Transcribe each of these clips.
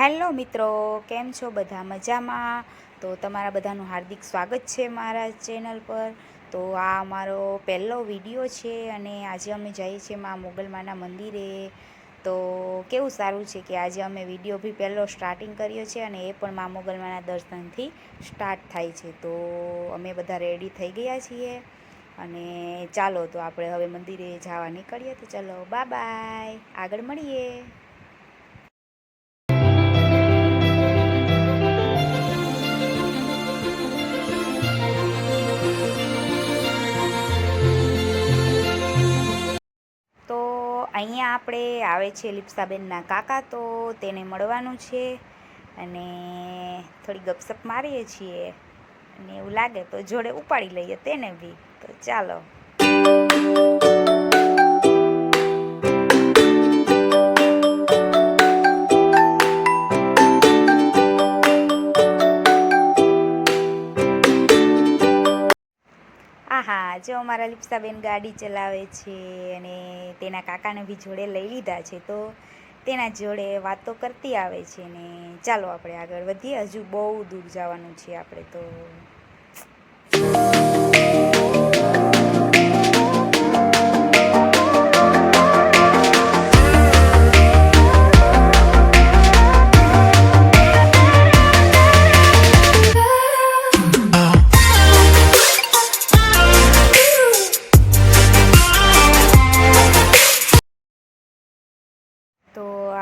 Hello મિત્રો, કેમ છો બધા મજામાં? તો તમારા બધાનું હાર્દિક સ્વાગત છે મારા ચેનલ પર. તો આ અમારો પહેલો વીડિયો છે અને આજે અમે જઈએ છીએ મા મોગલમાના મંદિરે. તો કેવું સારું છે કે આજે અમે વીડિયો બી પહેલો સ્ટાર્ટિંગ કર્યો છે અને એ પણ મા મોગલમાના દર્શનથી સ્ટાર્ટ થાય છે. તો અમે બધા રેડી થઈ ગયા છીએ. અને ચાલો તો આપણે હવે મંદિરે જવા નીકળીએ તો ચલો બા બાય આગળ મળીએ. અહીંયા આપણે આવે છે લિપ્સાબેનના કાકા તો તેને મળવાનું છે અને થોડી ગપસપ મારીએ છીએ અને એવું લાગે તો જોડે ઉપાડી લઈએ તેને બી. તો ચાલો. અમારા લિપ્સાબેન ગાડી ચલાવે છે અને તેના કાકાને બી જોડે લઈ લીધા છે, તો તેના જોડે વાતો કરતી આવે છે ને ચાલો આપણે આગળ વધીએ. હજુ બહુ દૂર જવાનું છે આપણે તો.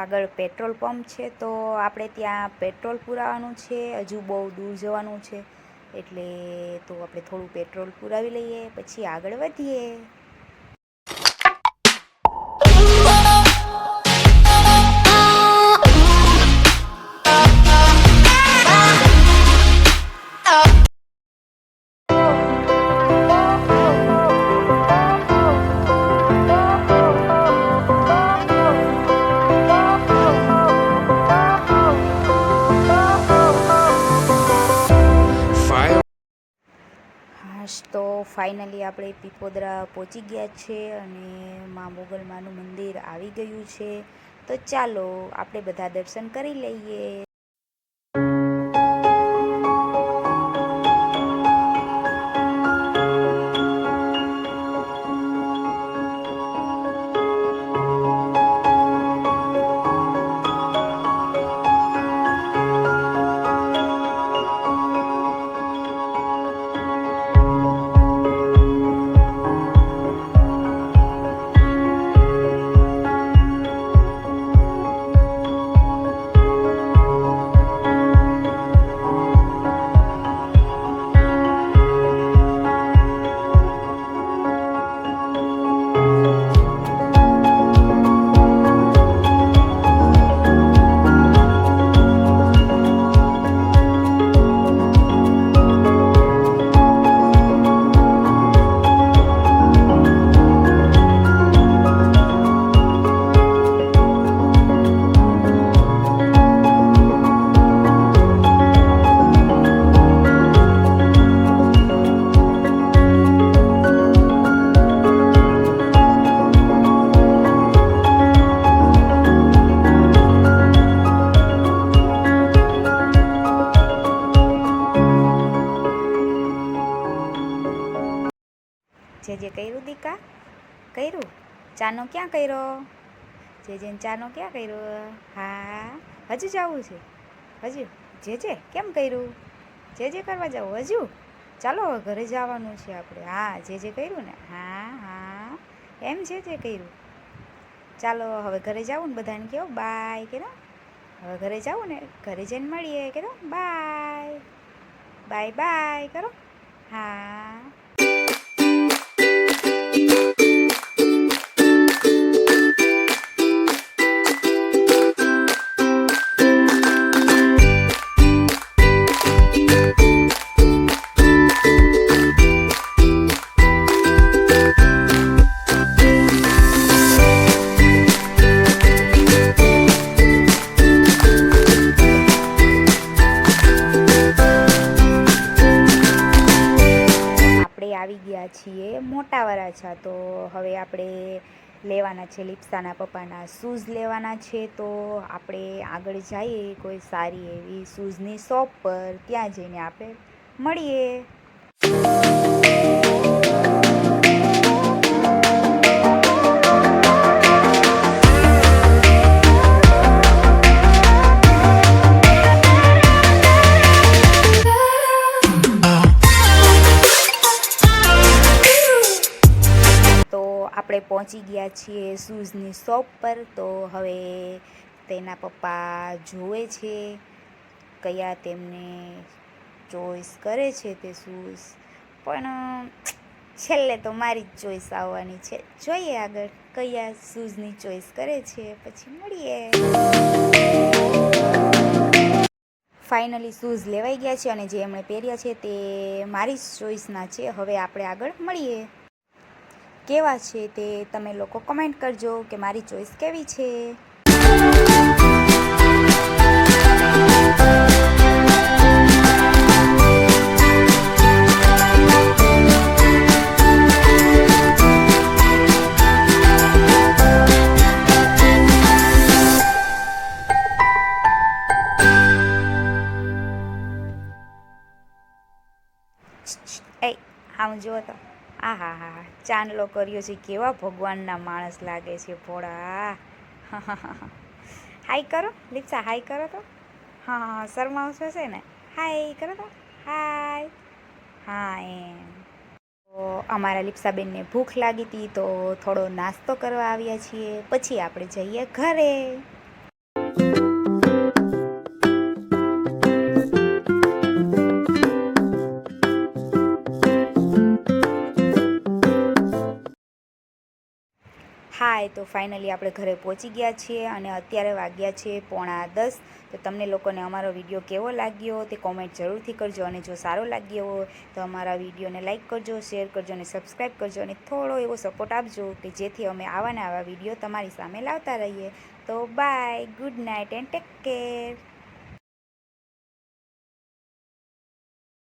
આગળ પેટ્રોલ પંપ છે, તો આપણે ત્યાં પેટ્રોલ પુરાવાનું છે, હજુ બહુ દૂર જવાનું છે, એટલે તો આપણે થોડું પેટ્રોલ પુરાવી લઈએ, પછી આગળ વધીએ. ફાઇનલી આપણે પીપોદરા પહોંચી ગયા છે અને મા મોગલમાનું મંદિર આવી ગયું છે. તો ચાલો આપણે બધા દર્શન કરી લઈએ. જે કર્યું? ચાનો ક્યાં કર્યો? જે જેન ચાનો ક્યાં કર્યો? હા, હજુ જવું છે. હજુ? જે જે કેમ કર્યું? જે જે કરવા જાવ હજુ? ચાલો ઘરે જવાનું છે આપણે. હા જે જે કર્યું ને? હા હા. એમ જે જે કર્યું. ચાલો, હવે ઘરે જવું ને બધાને કહો, બાય કે હવે ઘરે જવું ને, ઘરે જઈને મળીએ કે બાય. બાય બાય, કરો. હા. આવી ગયા છીએ. મોટા વરાછા તો હવે આપણે લેવાના છે, લિપ્સાના પપ્પાના શૂઝ લેવાના છે, તો આપણે આગળ જઈએ કોઈ સારી એવી શૂઝની શોપ પર. ત્યાં જઈને આપણે મળીએ. આપણે પહોંચી ગયા છીએ શૂઝની શોપ પર. તો હવે તેના પપ્પા જુએ છે કયા તેમને ચોઈસ કરે છે તે શૂઝ. પણ છેલ્લે તો મારી જ ચોઈસ આવવાની છે. જોઈએ આગળ કયા શૂઝની ચોઈસ કરે છે, પછી મળીએ. ફાઇનલી શૂઝ લેવાઈ ગયા છે અને જે એમણે પહેર્યા છે તે મારી ચોઈસના છે. હવે આપણે આગળ મળીએ. કેવા છે તે તમે લોકો કમેન્ટ કરજો કે મારી ચોઈસ કેવી છે. એ હું જુઓ તો. આ હા હા. હા ચાંદલો કર્યો છે. કેવા ભગવાનના માણસ લાગે છે ભોળા. હાય કરો. લિપ્સા, હાય કરો તો. હા હા શરમાવશો છે ને. હાય, કરો તો. હાય. હા, એમ. તો અમારા લિપ્સાબેનને ભૂખ લાગી હતી તો થોડો નાસ્તો કરવા આવ્યા છીએ. પછી આપણે જઈએ ઘરે. હાય તો ફાઇનલી આપણે ઘરે પહોંચી ગયા છીએ અને અત્યારે વાગ્યા છે પોણા દસ. તો તમને લોકોને અમારો વીડિયો કેવો લાગ્યો તે કોમેન્ટ જરૂરથી કરજો અને જો સારો લાગ્યો હોય તો અમારા વિડીયોને લાઇક કરજો શેર કરજો અને સબસ્ક્રાઈબ કરજો અને થોડો એવો સપોર્ટ આપજો કે જેથી અમે આવા ને આવા વીડિયો તમારી સામે લાવતા રહીએ. તો bye good night and take care